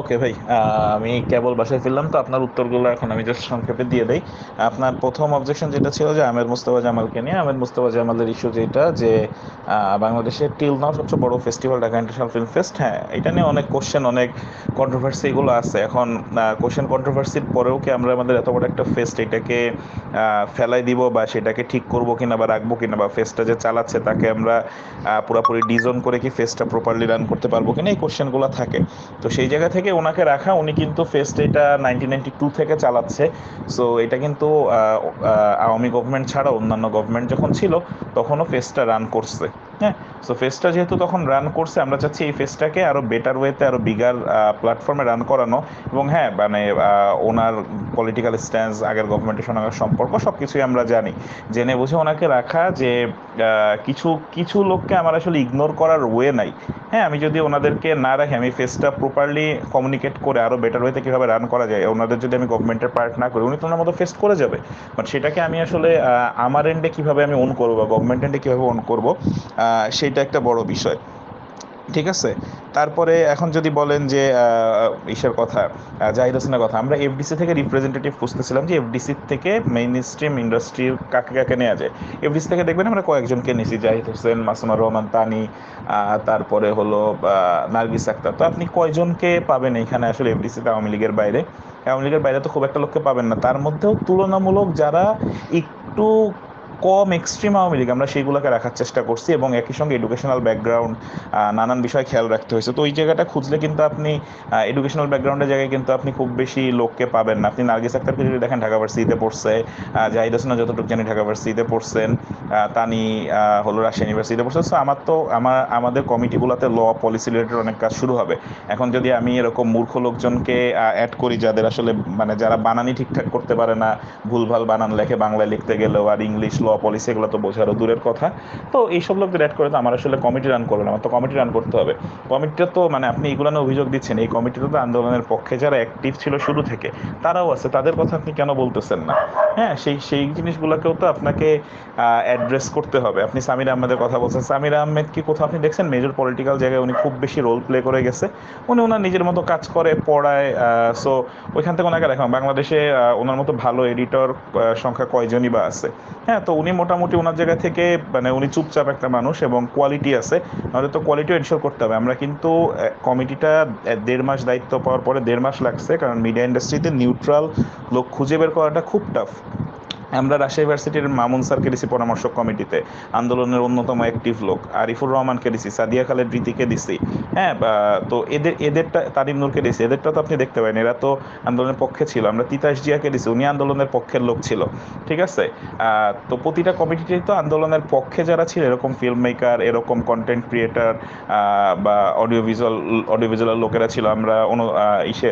ওকে ভাই আমি কেবল বাসায় ফিরলাম তো আপনার উত্তরগুলো এখন আমি জাস্ট সংক্ষেপে দিয়ে দেই। আপনার প্রথম অবজেকশন যেটা ছিল যে আমের মুস্তফা জামালকে নিয়ে। আমের মুস্তফা জামালের ইস্যু যেটা যে বাংলাদেশের টিল নাও সবচেয়ে বড় festival Dhaka international film fest হ্যাঁ এটা নিয়ে অনেক কোশ্চেন অনেক কন্ট্রোভার্সি এগুলো আছে। এখন কোশ্চেন কন্ট্রোভার্সির পরেও কি আমরা আমাদের এত বড় একটা ফেস্ট এটাকে ফেলাই দিব বা সেটাকে ঠিক করব কিনা বা রাখব কিনা বা ফেস্টটা যে চালাচ্ছে তাকে আমরা পুরোপুরি ডিজন করে কি ফেস্টটা প্রপারলি রান করতে পারব কিনা এই কোশ্চেনগুলো থাকে। তো সেই জায়গা থেকে থেকে ওনাকে রাখা, উনি কিন্তু ফেস্ট এটা নাইনটিন নাইনটি টু থেকে চালাচ্ছে। সো এটা কিন্তু আওয়ামী গভর্নমেন্ট ছাড়া অন্যান্য গভর্নমেন্ট যখন ছিল, তখনও ফেস্টটা রান করছে। হ্যাঁ সো ফেসটা যেহেতু তখন রান করছে, আমরা চাচ্ছি এই ফেসটাকে আরও বেটার ওয়েতে আরও বিগার প্ল্যাটফর্মে রান করানো। এবং হ্যাঁ মানে ওনার পলিটিক্যাল স্ট্যান্স আগের গভর্নমেন্টের সঙ্গে সম্পর্ক সব কিছুই আমরা জানি। জেনে বুঝে ওনাকে রাখা যে কিছু কিছু লোককে আমার আসলে ইগনোর করার ওয়ে নাই। হ্যাঁ আমি যদি ওনাদেরকে না রাখি, আমি ফেসটা প্রপারলি কমিউনিকেট করে আরও বেটার ওয়েতে কীভাবে রান করা যায়, ওনাদের যদি আমি গভর্নমেন্টের পার্ট না করি, উনি তো ওনার মতো ফেস করে যাবে। বাট সেটাকে আমি আসলে আমার এন্ডে কীভাবে আমি অন করব বা গভর্নমেন্ট এন্ডে কীভাবে অন করব সেইটা একটা বড় বিষয়। ঠিক আছে? তারপরে এখন যদি বলেন যে ইসের কথা জাহিদ হোসেনের কথা, আমরা এফডিসি থেকে রিপ্রেজেন্টেটিভ খুঁজতেছিলাম যে এফডিসি থেকে মেইন স্ট্রিম ইন্ডাস্ট্রির কাকে কাকে নেওয়া যায়। এফডিসি থেকে দেখবেন আমরা কয়েকজনকে নিয়েছি জাহিদ হোসেন মাসুমার রহমান, তানি তারপরে হলো নার্গিস আক্তার। তো আপনি কয়জনকে পাবেন এখানে আসলে এফডিসিতে আওয়ামী লীগের বাইরে? আওয়ামী লীগের বাইরে তো খুব একটা লোককে পাবেন না। তার মধ্যেও তুলনামূলক যারা একটু কম এক্সট্রিম আওয়ামী লীগ। আমরা সেইগুলোকে রাখার চেষ্টা করছি এবং একই সঙ্গে এডুকেশনাল ব্যাকগ্রাউন্ড নানান বিষয় খেয়াল রাখতে হয়েছে। তো ওই জায়গাটা খুঁজলে কিন্তু আপনি এডুকেশনাল ব্যাকগ্রাউন্ডের জায়গায় কিন্তু আপনি খুব বেশি লোককে পাবেন না। আপনি নার্গিস আক্তারকে যদি দেখেন, ঢাকা ভার্সিটিতে পড়ছে জাহিদ হোসেনা যতটুকু জানি ঢাকা ভার্সিটিতে পড়ছেন তানি হলো রাজশাহী ইউনিভার্সিটিতে পড়ছে সো আমার তো, আমার, আমাদের কমিটিগুলোতে ল পলিসি রিলেটেড অনেক কাজ শুরু হবে। এখন যদি আমি এরকম মূর্খ লোকজনকে অ্যাড করি যাদের আসলে মানে যারা বানানি ঠিকঠাক করতে পারে না, ভুলভাল বানান, লেখে বাংলায় লিখতে গেলেও আর ইংলিশ ল পলিসি এগুলো তো বোঝারও দূরের কথা। তো এইসব লোকদের অ্যাড করে তো আমার আসলে কমিটি রান করবে আমার তো কমিটি রান করতে হবে। কমিটিটা তো মানে আপনি এগুলো অভিযোগ দিচ্ছেন, এই কমিটিটা তো আন্দোলনের পক্ষে যারা অ্যাক্টিভ ছিল শুরু থেকে, তারাও আছে, তাদের কথা আপনি কেন বলতেছেন না? হ্যাঁ সেই সেই জিনিসগুলোকেও তো আপনাকে অ্যাড্রেস করতে হবে। আপনি সামির আহমেদের কথা বলছেন, সামির আহমেদ কি কোথাও আপনি দেখছেন? মেজর পলিটিক্যাল জায়গায় উনি খুব বেশি রোল প্লে করে গেছে। উনি ওনার নিজের মতো কাজ করে, পড়ায় সো ওইখান থেকে ওনাকে দেখেন বাংলাদেশে ওনার মতো ভালো এডিটর সংখ্যা কয়জনই বা আছে? হ্যাঁ তো উনি মোটামুটি ওনার জায়গা থেকে মানে উনি চুপচাপ একটা মানুষ এবং কোয়ালিটি আছে। আমাদের তো কোয়ালিটিও এনশোর করতে হবে। আমরা কিন্তু কমিটিটা দেড় মাস দায়িত্ব পাওয়ার পরে দেড় মাস লাগছে, কারণ মিডিয়া ইন্ডাস্ট্রিতে নিউট্রাল লোক খুঁজে বের করাটা খুব টাফ আমরা রাজশাহী ইউনিভার্সিটির মামুন স্যারকে দিছি পরামর্শক কমিটিতে। আন্দোলনের অন্যতম অ্যাক্টিভ লোক আরিফুর রহমানকে দিছি, সাদিয়া খালেদ রীতিকে দিছি। হ্যাঁ তো এদের, এদেরটা তারিম নূরকে দিছি। এদেরটা তো আপনি দেখতে পারেন, এরা তো আন্দোলনের পক্ষে ছিল। আমরা তিতাস জিয়াকে দিছি, উনি আন্দোলনের পক্ষের লোক ছিল। ঠিক আছে? তো প্রতিটা কমিটিতেই তো আন্দোলনের পক্ষে যারা ছিল, এরকম ফিল্ম মেকার এরকম কন্টেন্ট ক্রিয়েটার বা অডিও ভিজুয়াল অডিও ভিজুয়াল লোকেরা ছিল। আমরা অনু ইসে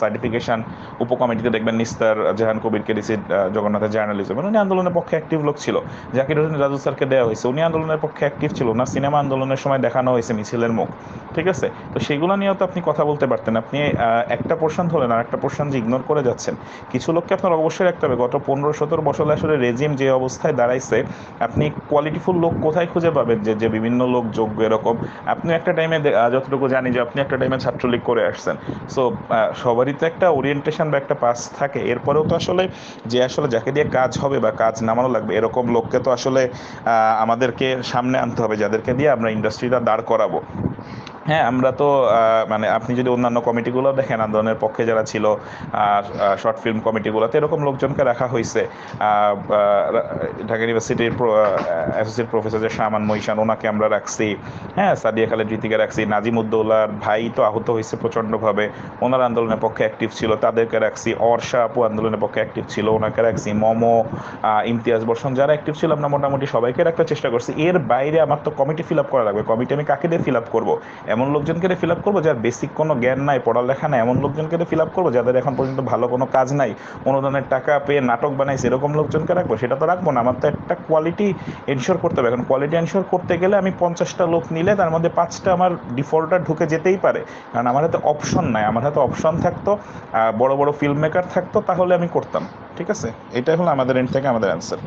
সার্টিফিকেশন উপকমিটিতে দেখবেন, নিস্তার জাহান কবিরকে দিছি জগন্নাথ সাথে জার্নালিজম উনি আন্দোলনের পক্ষে অ্যাক্টিভ লোক ছিল। জাকির হোসেন রাজু স্যারকে দেওয়া হয়েছে। উনি আন্দোলনের পক্ষে অ্যাক্টিভ ছিল। না সিনেমা আন্দোলনের সময় দেখানো হয়েছে মিছিলের মুখ। ঠিক আছে? তো সেগুলো নিয়েও তো আপনি কথা বলতে পারতেন। আপনি একটা পোর্শন ধরেন আর একটা পোর্শন যে ইগনোর করে যাচ্ছেন। কিছু লোককে আপনার অবশ্যই রাখতে হবে। গত পনেরো, সতেরো বছরে আসলে রেজিম যে অবস্থায় দাঁড়াইছে, আপনি কোয়ালিটিফুল লোক কোথায় খুঁজে পাবেন? যে যে বিভিন্ন লোক যোগ্য এরকম। আপনি একটা টাইমে যতটুকু জানি যে আপনি একটা টাইমে ছাত্রলীগ করে আসছেন। সো সবারই তো একটা ওরিয়েন্টেশন বা একটা পাস থাকে। এরপরেও তো আসলে যে আসলে যাকে দিয়ে কাজ হবে বা কাজ নামানো লাগবে, এরকম লোককে তো আসলে আমাদেরকে সামনে আনতে হবে, যাদেরকে দিয়ে আমরা ইন্ডাস্ট্রিটা দাঁড় করাবো। হ্যাঁ আমরা তো মানে আপনি যদি অন্যান্য কমিটিগুলো দেখেন, আন্দোলনের পক্ষে যারা ছিল শর্ট ফিল্ম কমিটিগুলোতে এরকম লোকজনকে রাখা হয়েছে। ঢাকা ইউনিভার্সিটির অ্যাসোসিয়েট প্রফেসর যে শামান মহিশান, ওনাকে আমরা রাখছি। হ্যাঁ সাদিয়া খালেদ রীতিকে রাখছি। নাজিম উদ্দৌলার ভাই তো আহত হয়েছে প্রচণ্ডভাবে। ওনার আন্দোলনের পক্ষে অ্যাক্টিভ ছিল, তাদেরকে রাখছি। অর্ষা আপু আন্দোলনের পক্ষে অ্যাক্টিভ ছিল, ওনাকে রাখছি। মমো ইমতিয়াজ বর্ষণ যারা অ্যাক্টিভ ছিল আমরা মোটামুটি সবাইকে রাখতে চেষ্টা করছি। এর বাইরে আমার তো কমিটি ফিল আপ করা লাগবে। কমিটি আমি কাকে দিয়ে ফিল আপ করব? এমন লোকজনকে ফিল আপ করব যার বেসিক কোনো জ্ঞান নাই, পড়ালেখা নাই, এমন লোকজনকে ফিল আপ করব যাদের এখন পর্যন্ত ভালো কোনো কাজ নাই, অনুদানের টাকা পেয়ে নাটক বানাইছে এরকম লোকজনকে রাখব, সেটা তো রাখব না। আমার তো একটা কোয়ালিটি এনশোর করতে হবে। এখন কোয়ালিটি এনশোর করতে গেলে আমি পঞ্চাশটা লোক নিলে তার মধ্যে পাঁচটা আমার ডিফল্টার ঢুকে যেতেই পারে। কারণ আমার হাতে অপশন নাই। আমার হাতে অপশন থাকতো বড় বড় ফিল্ম মেকার থাকতো, তাহলে আমি করতাম। ঠিক আছে? এটাই হলো আমাদের এন্ড থেকে আমাদের অ্যান্সার